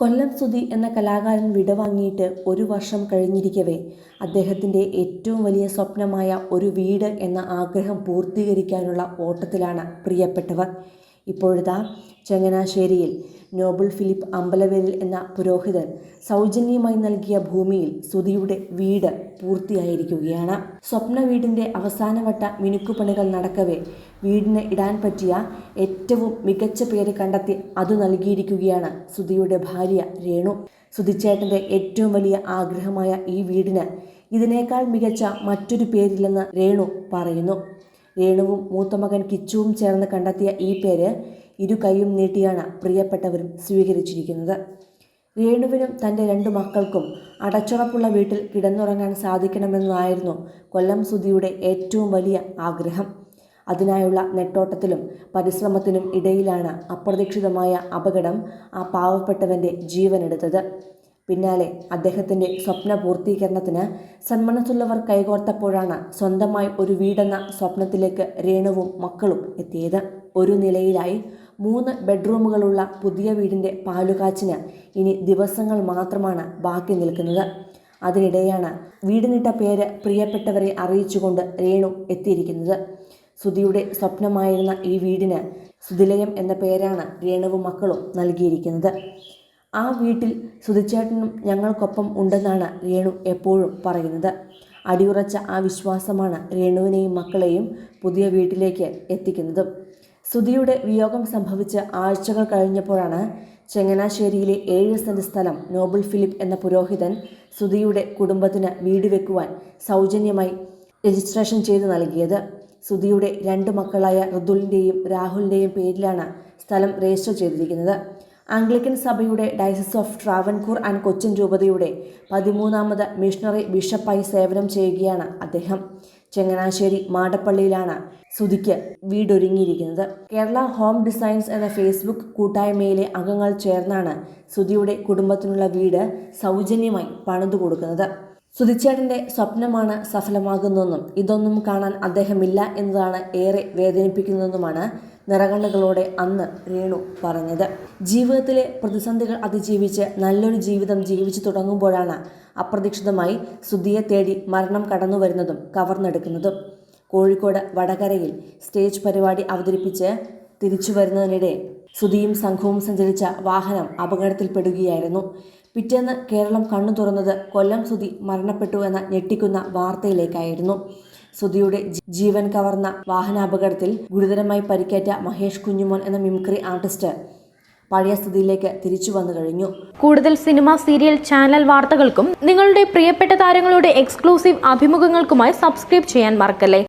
കൊല്ലം സുധി എന്ന കലാകാരൻ വിടവാങ്ങിയിട്ട് ഒരു വർഷം കഴിഞ്ഞിരിക്കവേ. അദ്ദേഹത്തിന്റെ ഏറ്റവും വലിയ സ്വപ്നമായ ഒരു വീട് എന്ന ആഗ്രഹം പൂർത്തീകരിക്കാനുള്ള ഓട്ടത്തിലാണ് പ്രിയപ്പെട്ടവർ. ഇപ്പോഴിതാ ചങ്ങനാശ്ശേരിയിൽ നോബിൾ ഫിലിപ്പ് അമ്പലവേലിൽ എന്ന പുരോഹിതൻ സൗജന്യമായി നൽകിയ ഭൂമിയിൽ സുധിയുടെ വീട് പൂർത്തിയായിരിക്കുകയാണ്. സ്വപ്ന വീടിന്റെ അവസാനവട്ട മിനുക്കുപണികൾ നടക്കവേ വീടിന് ഇടാൻ പറ്റിയ ഏറ്റവും മികച്ച പേര് കണ്ടെത്തി അത് നൽകിയിരിക്കുകയാണ് സുധിയുടെ ഭാര്യ രേണു. സുധിച്ചേട്ടന്റെ ഏറ്റവും വലിയ ആഗ്രഹമായ ഈ വീടിന് ഇതിനേക്കാൾ മികച്ച മറ്റൊരു പേരില്ലെന്ന് രേണു പറയുന്നു. രേണുവും മൂത്തമകൻ കിച്ചുവും ചേർന്ന് കണ്ടെത്തിയ ഈ പേര് ഇരു കൈയും നീട്ടിയാണ് പ്രിയപ്പെട്ടവരും സ്വീകരിച്ചിരിക്കുന്നത്. രേണുവിനും തന്റെ രണ്ടു മക്കൾക്കും അടച്ചുറപ്പുള്ള വീട്ടിൽ കിടന്നുറങ്ങാൻ സാധിക്കണമെന്നായിരുന്നു കൊല്ലം സുധിയുടെ ഏറ്റവും വലിയ ആഗ്രഹം. അതിനായുള്ള നെട്ടോട്ടത്തിലും പരിശ്രമത്തിനും ഇടയിലാണ് അപ്രതീക്ഷിതമായ അപകടം ആ പാവപ്പെട്ടവന്റെ ജീവനെടുത്തത്. പിന്നാലെ അദ്ദേഹത്തിന്റെ സ്വപ്ന പൂർത്തീകരണത്തിന് സന്മനസ്സുള്ളവർ കൈകോർത്തപ്പോഴാണ് സ്വന്തമായി ഒരു വീടെന്ന സ്വപ്നത്തിലേക്ക് രേണുവും മക്കളും എത്തിയത്. ഒരു നിലയിലായി മൂന്ന് ബെഡ്റൂമുകളുള്ള പുതിയ വീടിന്റെ പാലുകാച്ചിന് ഇനി ദിവസങ്ങൾ മാത്രമാണ് ബാക്കി നിൽക്കുന്നത്. അതിനിടെയാണ് വീടിനിട്ട പേര് പ്രിയപ്പെട്ടവരെ അറിയിച്ചുകൊണ്ട് രേണു എത്തിയിരിക്കുന്നത്. സുധിയുടെ സ്വപ്നമായിരുന്ന ഈ വീടിന് സുധിലയം എന്ന പേരാണ് രേണുവും മക്കളും നൽകിയിരിക്കുന്നത്. ആ വീട്ടിൽ സുധിച്ചേട്ടനും ഞങ്ങൾക്കൊപ്പം ഉണ്ടെന്നാണ് രേണു എപ്പോഴും പറയുന്നത്. അടിയുറച്ച ആ വിശ്വാസമാണ് രേണുവിനെയും മക്കളെയും പുതിയ വീട്ടിലേക്ക് എത്തിക്കുന്നതും. സുധിയുടെ വിയോഗം സംഭവിച്ച് ആഴ്ചകൾ കഴിഞ്ഞപ്പോഴാണ് ചങ്ങനാശ്ശേരിയിലെ ഏഴ് സെന്റ് സ്ഥലം നോബിൾ ഫിലിപ്പ് എന്ന പുരോഹിതൻ സുധിയുടെ കുടുംബത്തിന് വീട് വെക്കുവാൻ സൗജന്യമായി രജിസ്ട്രേഷൻ ചെയ്തു നൽകിയത്. സുധിയുടെ രണ്ട് മക്കളായ ഋതുലിന്റെയും രാഹുലിന്റെയും പേരിലാണ് സ്ഥലം രജിസ്റ്റർ ചെയ്തിരിക്കുന്നത്. ആംഗ്ലിക്കൻ സഭയുടെ diocese of Travancore and Cochin രൂപതയുടെ പതിമൂന്നാമത് മിഷണറി ബിഷപ്പായി സേവനം ചെയ്യുകയാണ് അദ്ദേഹം. ചങ്ങനാശ്ശേരി മാടപ്പള്ളിയിലാണ് സുധിക്ക് വീടൊരുങ്ങിയിരിക്കുന്നത്. കേരള ഹോം ഡിസൈൻസ് എന്ന ഫേസ്ബുക്ക് കൂട്ടായ്മയിലെ അംഗങ്ങൾ ചേർന്നാണ് സുധിയുടെ കുടുംബത്തിനുള്ള വീട് സൗജന്യമായി പണിതു കൊടുക്കുന്നത്. സുധിച്ചേട്ടന്റെ സ്വപ്നമാണ് സഫലമാകുന്നതെന്നും ഇതൊന്നും കാണാൻ അദ്ദേഹമില്ല എന്നതാണ് ഏറെ വേദനിപ്പിക്കുന്നതെന്നുമാണ് നിറകണ്ണുകളോടെ അന്ന് രേണു പറഞ്ഞത്. ജീവിതത്തിലെ പ്രതിസന്ധികൾ അതിജീവിച്ച് നല്ലൊരു ജീവിതം ജീവിച്ചു തുടങ്ങുമ്പോഴാണ് അപ്രതീക്ഷിതമായി സുധിയെ തേടി മരണം കടന്നു വരുന്നതും കവർന്നെടുക്കുന്നതും. കോഴിക്കോട് വടകരയിൽ സ്റ്റേജ് പരിപാടി അവതരിപ്പിച്ച് തിരിച്ചു വരുന്നതിനിടെ സുധിയും സംഘവും സഞ്ചരിച്ച വാഹനം അപകടത്തിൽപ്പെടുകയായിരുന്നു. പിറ്റേന്ന് കേരളം കണ്ണു തുറന്നത് കൊല്ലം സുധി മരണപ്പെട്ടു എന്ന ഞെട്ടിക്കുന്ന വാർത്തയിലേക്കായിരുന്നു. സുധിയുടെ ജീവൻ കവർന്ന വാഹനാപകടത്തിൽ ഗുരുതരമായി പരിക്കേറ്റ മഹേഷ് കുഞ്ഞുമോൻ എന്ന മിമിക്രി ആർട്ടിസ്റ്റ് പഴയ സ്ഥിതിയിലേക്ക് തിരിച്ചു വന്നു കഴിഞ്ഞു. കൂടുതൽ സിനിമ സീരിയൽ ചാനൽ വാർത്തകൾക്കും നിങ്ങളുടെ പ്രിയപ്പെട്ട താരങ്ങളുടെ എക്സ്ക്ലൂസീവ് അഭിമുഖങ്ങൾക്കുമായി സബ്സ്ക്രൈബ് ചെയ്യാൻ മറക്കല്ലേ?